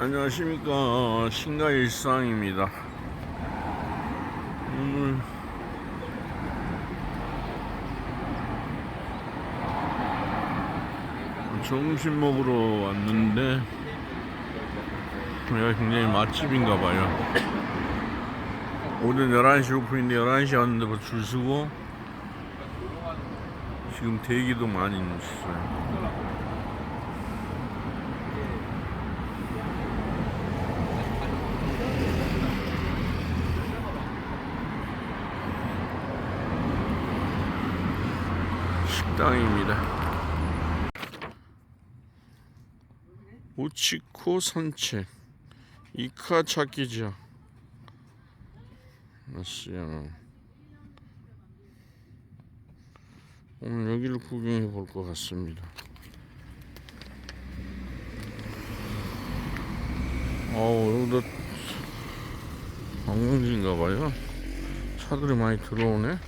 안녕하십니까. 신가 일상입니다. 오늘 점심 먹으러 왔는데 여기가 굉장히 맛집인가 봐요. 오전 11시 오픈인데 11시 왔는데 뭐줄 서고 지금 대기도 많이 있어요 식당입니다. 우치코 산책 이카 찾기죠. 아시야. 오늘 여기를 구경해 볼 것 같습니다. 어우 여기도 관광지인가 봐요. 차들이 많이 들어오네.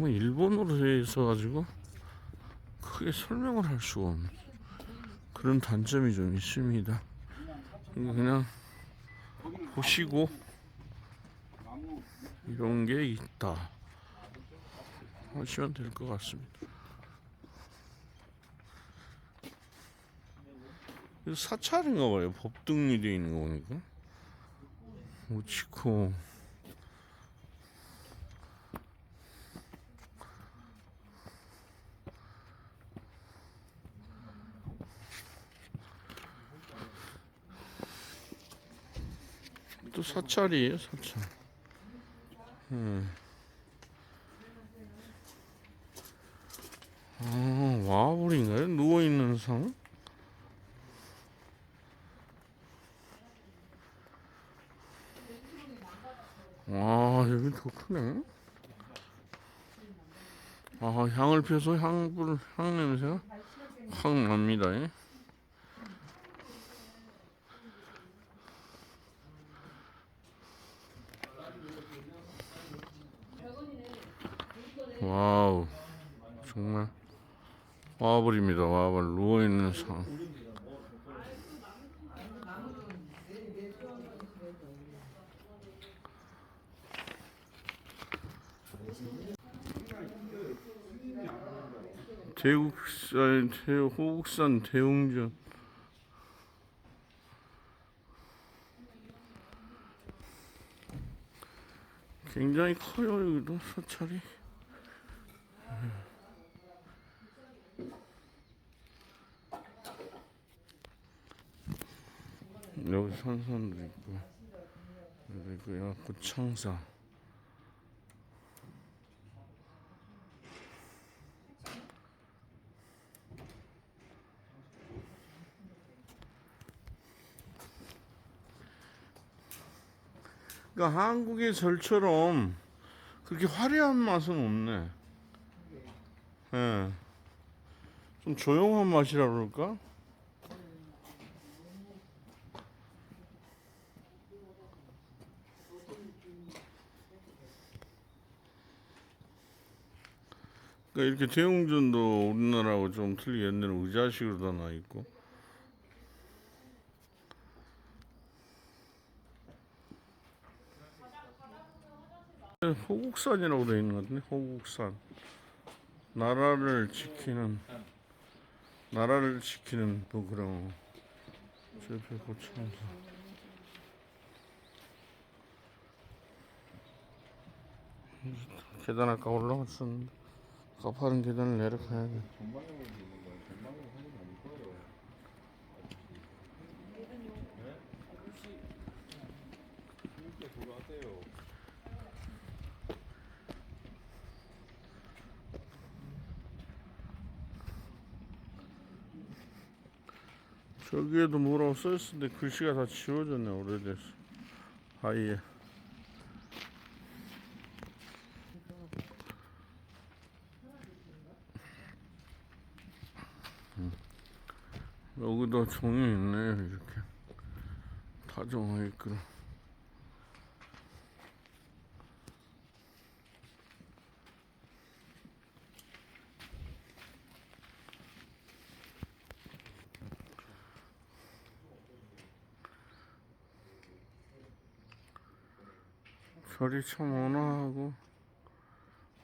뭐 일본어로 되어 있어가지고 크게 설명을 할 수가 없는 그런 단점이 좀 있습니다. 그냥 보시고 이런 게 있다 하시면 될 것 같습니다. 사찰인가 봐요. 법등이 되어 있는 거 보니까. 우치코 또 사찰이에요, 사찰. 음. 아, 와불인가요? 누워있는 상? 와, 여기 더 크네. 아, 향을 펴서 향불, 향 냄새가 확 납니다. 예. 와우 정말 와버립니다. 와버 누워 있는 상 대국산 대 호국산 대웅전. 굉장히 커요 여기도 사찰이 여기 산선도 있고 여기 있고요 고창사 그러니까 한국의 절처럼 그렇게 화려한 맛은 없네. 예. 좀 조용한 맛이라 그럴까? 그러니까 이렇게 대웅전도 우리나라하고 좀 틀리게 옛날에 의자식으로 다 나 있고. 호국산이라고 되어 있는 것 같은데 호국산. 나라를 지키는 나라를 지키는 뭐 그런 저 옆에 고창사 계단 아까 올라갔었는데 가파른 계단을 내려가야 돼 저기에도 뭐라고 써있었는데 글씨가 다 지워졌네 오래돼서. 아예 여기도 종이 있네 이렇게. 다정하 있구나. 절이 참 온화하고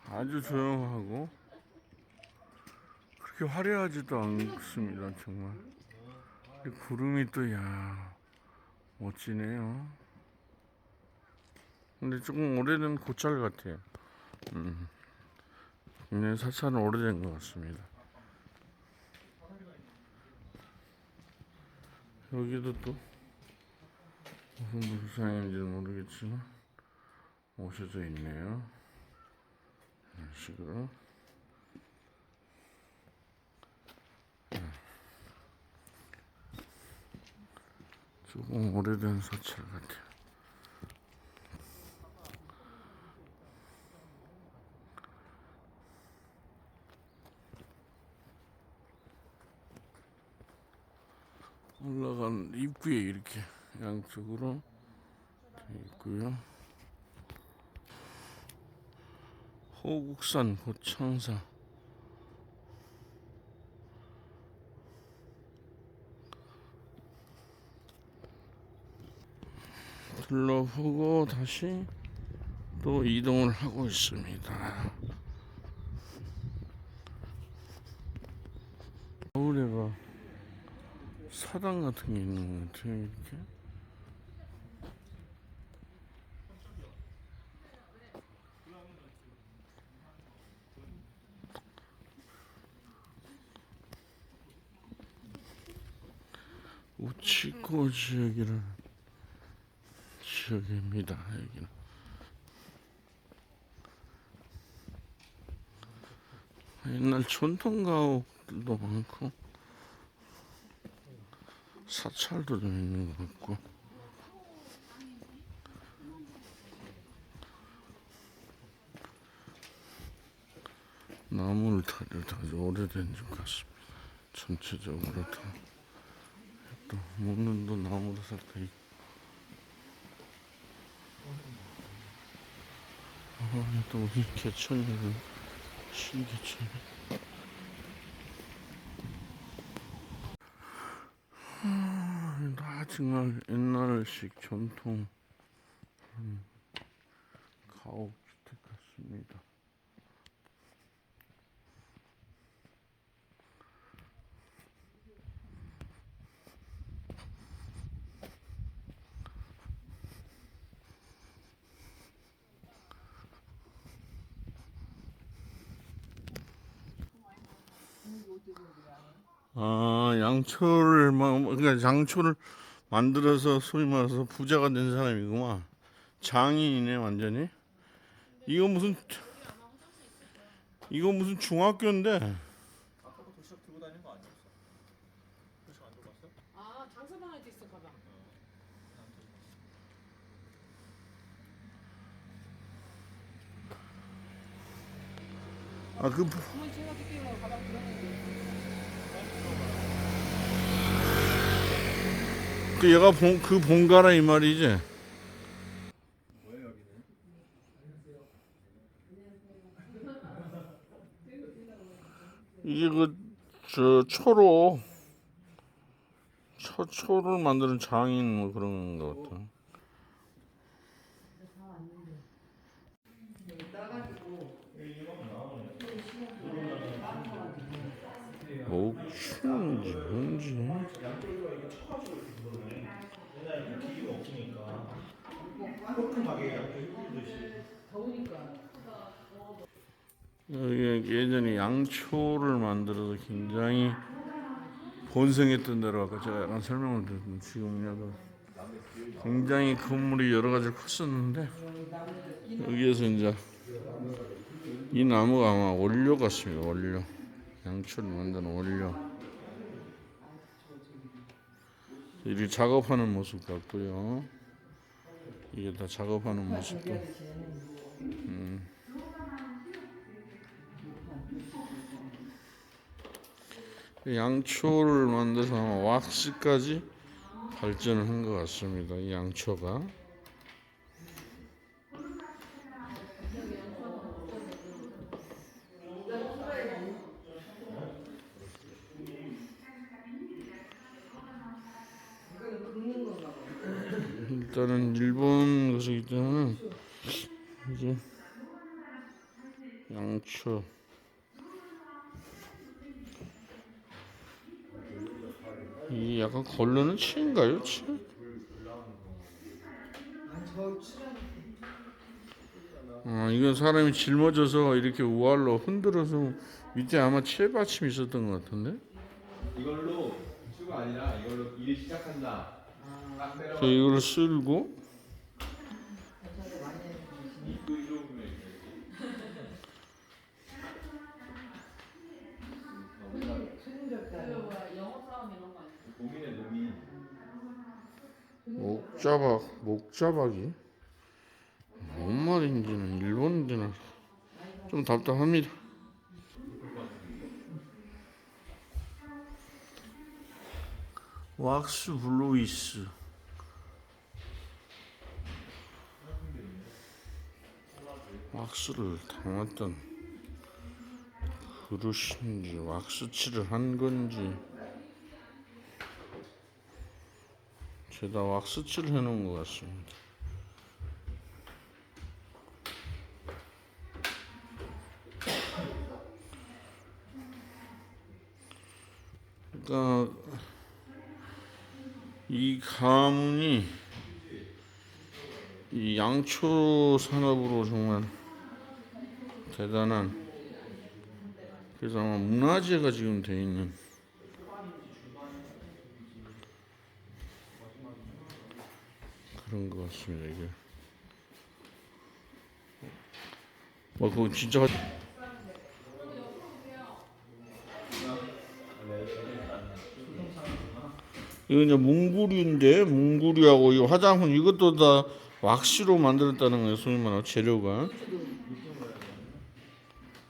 아주 조용하고 그렇게 화려하지도 않습니다 정말 이 구름이 또 야 멋지네요 근데 조금 오래된 고철 같아요 음. 굉장히 사찰은 오래된 것 같습니다 여기도 또 무슨 불상인지는 모르겠지만 오셔져 있네요. 이런 식으로. 조금 오래된 사찰 같아요. 올라간 입구에 이렇게 양쪽으로 돼 있고요. 호국산 고창사 둘러보고 다시 또 이동을 하고 있습니다. 서울에가 사당 같은 게 있는 것 같아요, 이렇게. 우치코 지역이라는 지역입니다. 여기는 옛날 전통 가옥들도 많고 사찰도 좀 있는 것 같고 나무를 다들 아주 오래된 것 같습니다. 전체적으로 다. 또 문도 나무로 싹다 있고 아, 또 우리 개천이는 신개천 아, 다 정말 옛날식 전통 음, 가옥주택 같습니다 아 양초를 막 그러니까 양초를 만들어서 소위 말해서 부자가 된 사람이구만 장인이네 완전히 이거 무슨 이거 무슨 중학교인데 아까도 도시락 들고 다니는 거 아니었어? 도시락 안 들고 왔어? 아 장사방에도 있어 가방. 아그 어머니 제가 그때 뭐 가방 들었는데. 그 얘가 본, 그 본가라 이 말이지? 이게 그 저 초로 초 초를 만드는 장인 뭐 그런 것 같아. 옥춘인지 뭔지 양쪽으로 이렇게 쳐가지고 이렇게 그거네. 옛날에 이렇게 기계가 없으니까 꼼꼼하게 양쪽 휘두르듯이. 더우니까. 여기 예전에 양초를 만들어서 굉장히 번성했던 데로 아까 제가 약간 설명을 드렸는데 지금은 굉장히 건물이 여러 가지 컸었는데 여기에서 이제 이 나무가 아마 원료 같습니다 원료. 양초를 만드는 원료. 이렇게 작업하는 모습 같고요. 이게 다 작업하는 모습도 양초를 만들어서 왁스까지 발전을 한 것 같습니다. 이 양초가. 일단은 일본 것이기 때문에 이제 양초 이 약간 걸르는 치인가요? 치? 아 이건 사람이 짊어져서 이렇게 우알로 흔들어서 밑에 아마 치에 받침이 있었던 것 같은데 이걸로 수가 아니라 이걸로 일 시작한다. 저 이걸 쓸고 이거 이러고 보면 고민의 고민. 목자박 목자박이 뭔 말인지는 일본인지는 좀 답답합니다. 왁스 블루이스 왁스를 담았던 그릇인지 왁스칠을 한 건지 죄다 왁스칠을 해놓은 것 같습니다. 그러니까 이 가문이 이 양초 산업으로 정말 대단한 그래서 아마 문화재가 지금 돼 있는 그런 것 같습니다 이게. 와 그거 진짜 이거 이제 뭉구류인데 뭉구류하고 이 화장품 이것도 다 왁시로 만들었다는 거예요 소위 말하는 재료가.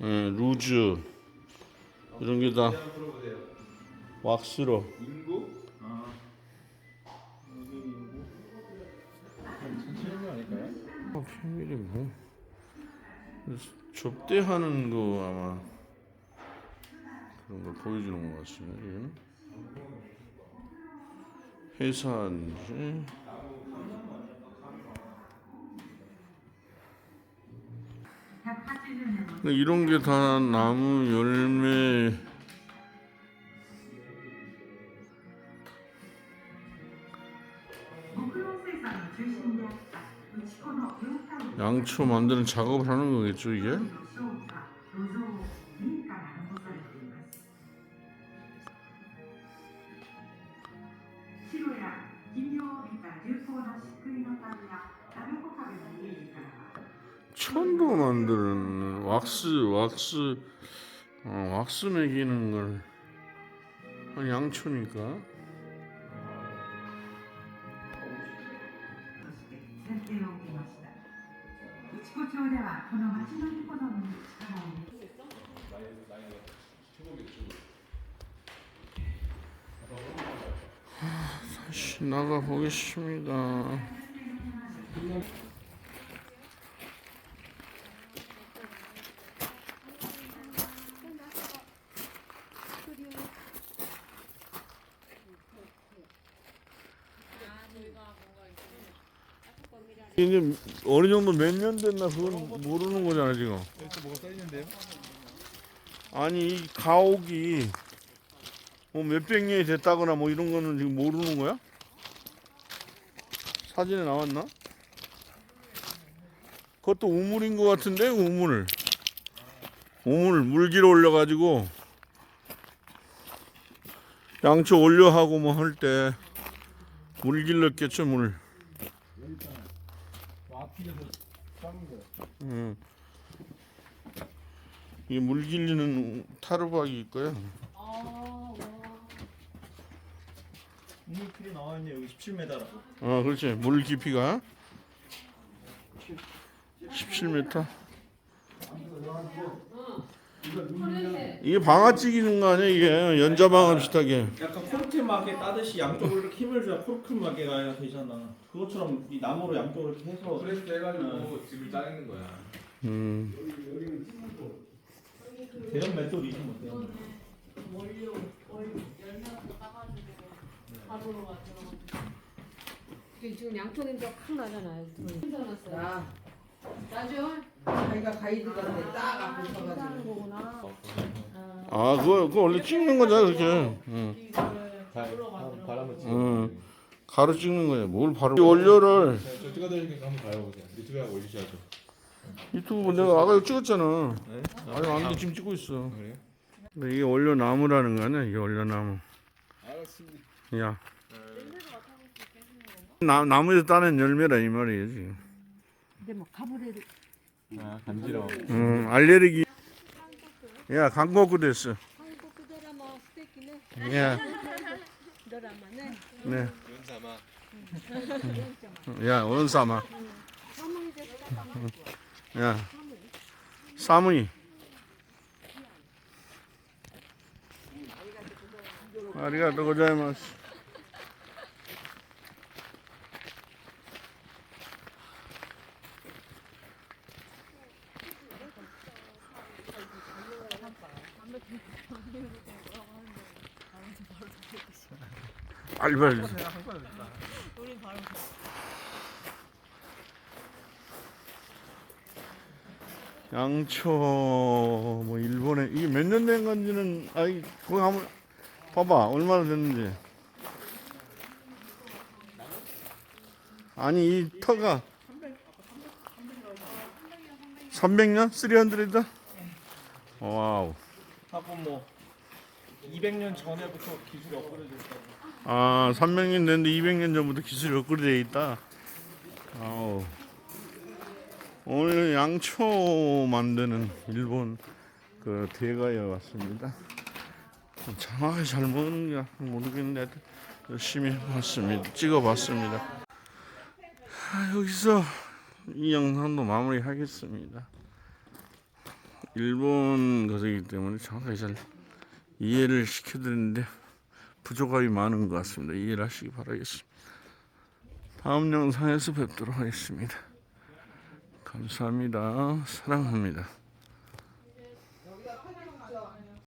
예, 루즈. 이런 게 다 왁스로 어, 비밀이 뭐. 접대하는 거 아마 그런 걸 보여주는 것 같습니다. 이거는 회사인지? 근데 이런 게 다 나무 열매 양초 만드는 작업을 하는 거겠죠 이게? 천도 만드는 왁스 왁스 어, 왁스 매기는 걸 양초니까 内子町ではこの町の煮込みに力を入れ 다시 나가 보겠습니다. 이제 어느 정도 몇 년 됐나 그건 모르는 거잖아 지금. 아니 이 가옥이 뭐 몇백 년이 됐다거나 뭐 이런 거는 지금 모르는 거야? 사진에 나왔나? 그것도 우물인 것 같은데 우물 우물 물기로 올려가지고 양초 올려하고 뭐 할 때 물길 넣겠죠 물 거. 음. 이게 물 길리는 타르박이 있고요 아, 와. 우물필이 나와 있네 여기 17m라고. 어, 그렇지. 물 깊이가 17m. 이게 방아 찌기는 거 아니야 이게 연자방아 비슷하게. 약간 코르크 마개 따듯이 양쪽으로 이렇게 힘을 줘야 코르크 마개가 되잖아. 그것처럼 이 나무로 양쪽으로 이렇게 해서 프레스 해가지고 집을 짜내는 거야. 음. 대형 맷돌 이지 뭐 대형. 원료, 열매부터 따가지고 가루로 만들어. 지금 양초냄새 확 나잖아요. 힘들어놨어요. 나죠? 자기가 가이드가 딱 앞에 서가지고 하는 거구나. 아 그거 그거 원래 찍는 거잖아 그렇게. 응. 이거를 바- 물로 바- 만들어. 바람을 치. 응. 가루 찍는 거야. 뭘 바로 이 원료를 저 찍어드리니까 한번 봐요. 유튜브에 올리셔야죠. 유튜브 내가 아까 찍었잖아. 네? 아니 안돼 지금 찍고 있어. 그래요? 근데 이게 원료 나무라는 거 아니야? 이게 원료 나무. 알았습니다. 야. 나 나무에서 따는 열매라 이 말이에요 지금. 근데 뭐 가브레를 아 간지러워. 음 알레르기. 야 광고도 됐어. 한국 뭐 스테이크네. 야. 드라마네. 네. 연사마. 야 원사마. 야. 사무이. 아리가또 고자이마스. 빨리 빨리. 양초 뭐 일본에 이게 몇 년 된 건지는 아이 거기 한번 봐봐 얼마나 됐는지 아니 이 터가 300년? 300다? 와우 하고 뭐 200년 전에부터 기술이 업그레이드 됐다고. 아 300년 됐는데 200년 전부터 기술이 업그레이드 있다. 아우. 오늘 양초 만드는 일본 그 대가에 왔습니다. 정확하게 잘 먹는가 모르겠는데 열심히 해봤습니다. 찍어봤습니다. 아, 여기서 이 영상도 마무리하겠습니다. 일본 것이기 때문에 정확하게 잘 이해를 시켜드리는데 부족함이 많은 것 같습니다. 이해를 하시기 바라겠습니다. 다음 영상에서 뵙도록 하겠습니다. 감사합니다. 사랑합니다.